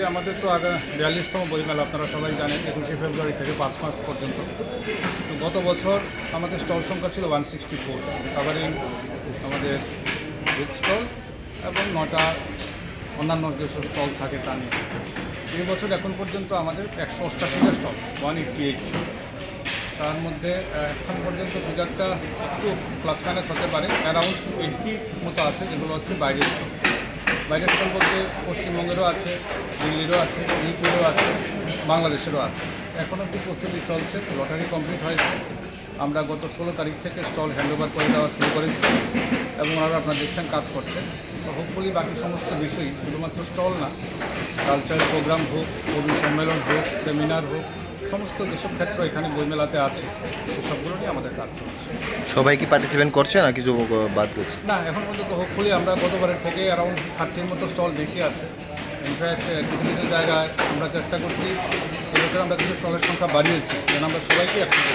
Actually আমাদের তো আগে বিয়াল্লিশতম বইমেলা, আপনারা সবাই জানেন, একুশে ফেব্রুয়ারি থেকে পাঁচ মাস পর্যন্ত। তো গত বছর আমাদের স্টল সংখ্যা ছিল ওয়ান সিক্সটি ফোর কাভারিং আমাদের বুক স্টল এবং নটা অন্যান্য যেসব স্টল থাকে তা নিয়ে। এই বছর এখন পর্যন্ত আমাদের একশো অষ্টাশিটা স্টল ওয়ান এইটটি এইট তার মধ্যে এখন পর্যন্ত ফিগারটা একটু প্লাস মাইনাস হতে পারে। অ্যারাউন্ড এইটটি মতো আছে, যেগুলো হচ্ছে বাইরের স্টল। বাইরের স্টল বলতে পশ্চিমবঙ্গেরও আছে, দিল্লিরও আছে, ইউপিরও আছে, বাংলাদেশেরও আছে। এখনও অব্দি প্রস্তুতি চলছে, লটারি কমপ্লিট হয়েছে। আমরা গত ষোলো তারিখ থেকে স্টল হ্যান্ডওভার করে দেওয়া শুরু করেছি এবং ওনারা আপনারা দেখছেন কাজ করছে। তো হোপফুলি বাকি সমস্ত বিষয়ই, শুধুমাত্র স্টল না কালচারাল প্রোগ্রাম হোক, কবি সম্মেলন হোক সেমিনার হোক সমস্ত যেসব ক্ষেত্র এখানে বইমেলাতে আছে সেসবগুলো নিয়ে আমাদের কাজ চলছে। সবাই কি পার্টিসিপেট করছে না কিছু বাদ গেছে না এখন পর্যন্ত হোপফুলি আমরা গতবারের থেকে অ্যারাউন্ড থার্টির মতো স্টল বেশি আছে। ইনফ্যাক্ট কিছু কিছু জায়গায় আমরা চেষ্টা করছি। এবছর আমরা কিছু স্টলের সংখ্যা বাড়িয়েছি। যেন আমরা সবাইকে একসাথে